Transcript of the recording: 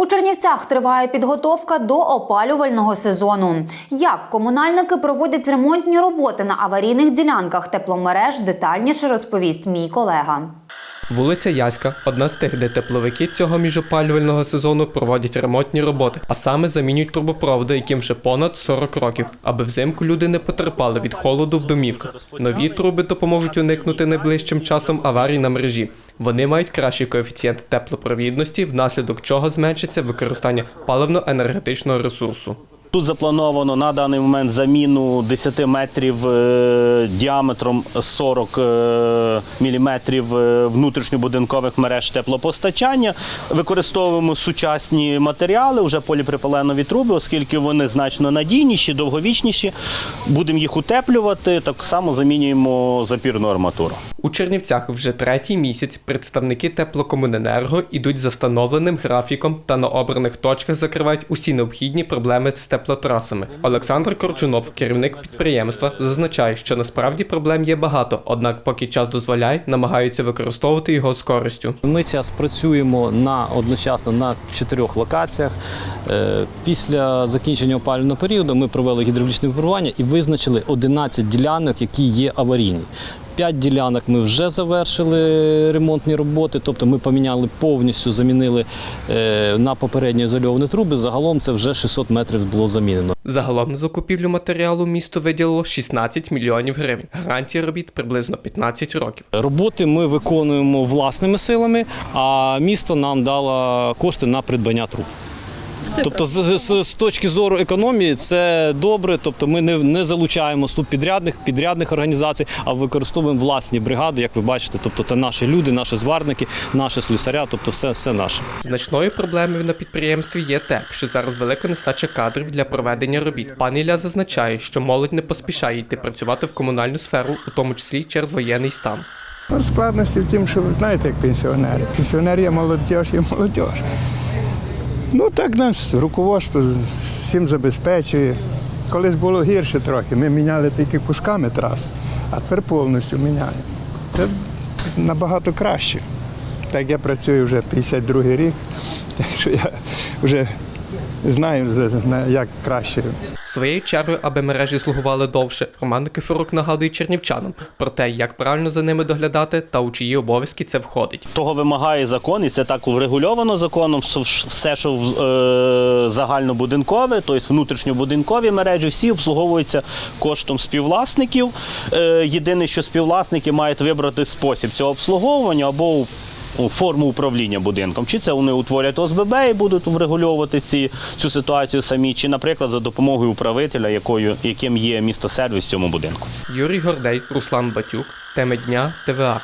У Чернівцях триває підготовка до опалювального сезону. Як комунальники проводять ремонтні роботи на аварійних ділянках тепломереж, детальніше розповість мій колега. Вулиця Яська одна з тих, де тепловики цього міжопалювального сезону проводять ремонтні роботи, а саме замінюють трубопроводи, яким вже понад 40 років, аби взимку люди не потерпали від холоду в домівках. Нові труби допоможуть уникнути найближчим часом аварій на мережі. Вони мають кращий коефіцієнт теплопровідності, внаслідок чого зменшиться використання паливно-енергетичного ресурсу. Тут заплановано на даний момент заміну 10 метрів е, діаметром 40 е, міліметрів е, внутрішньобудинкових мереж теплопостачання. Використовуємо сучасні матеріали, вже поліпропиленові труби, оскільки вони значно надійніші, довговічніші. Будемо їх утеплювати. Так само замінюємо запірну арматуру. У Чернівцях вже третій місяць представники теплокомуненерго ідуть за встановленим графіком та на обраних точках закривають усі необхідні проблеми з теплотрасами. Олександр Корчунов, керівник підприємства, зазначає, що насправді проблем є багато, однак, поки час дозволяє, намагаються використовувати його з користю. Ми зараз працюємо на одночасно на чотирьох локаціях. Е, Після закінчення опалювального періоду ми провели гідравлічне випробування і визначили 11 ділянок, які є аварійні. П'ять ділянок ми вже завершили ремонтні роботи, тобто ми поміняли повністю, замінили е, на попередньо ізольовані труби. Загалом це вже 600 метрів було замінено. Загалом на закупівлю матеріалу місто виділило 16 мільйонів гривень. Гарантія робіт приблизно 15 років. Роботи ми виконуємо власними силами, а місто нам дало кошти на придбання труб. Тобто, з, з, з точки зору економії, це добре. Тобто, ми не, не залучаємо субпідрядних підрядних організацій, а використовуємо власні бригади, як ви бачите. Тобто, це наші люди, наші зварники, наші слюсаря, тобто все, все наше. Значною проблемою на підприємстві є те, що зараз велика нестача кадрів для проведення робіт. Пан Ілля зазначає, що молодь не поспішає йти працювати в комунальну сферу, у тому числі через воєнний стан. Складності в тім, що ви знаєте, як пенсіонери. Пенсіонер є молодь, є молодь. Ну так нас руководство всім забезпечує. Колись було гірше трохи. Ми міняли тільки кусками трас, а тепер повністю міняємо. Це набагато краще. Так я працюю вже 52 рік, так що я вже знаю, як краще. Своєю чергою, аби мережі слугували довше, Роман Никифорук нагадує чернівчанам про те, як правильно за ними доглядати та у чиї обов'язки це входить. Того вимагає закон, і це так врегульовано законом. Вс- Все, що е, загальнобудинкове, тобто внутрішньобудинкові мережі, всі обслуговуються коштом співвласників. Е, єдине, що співвласники мають вибрати спосіб цього обслуговування або форму управління будинком. Чи це вони утворять ОСББ і будуть врегульовувати ці, цю ситуацію самі, чи, наприклад, за допомогою управителя, якою, яким є містосервіс в цьому будинку. Юрій Гордей, Руслан Батюк, теми дня, ТВА.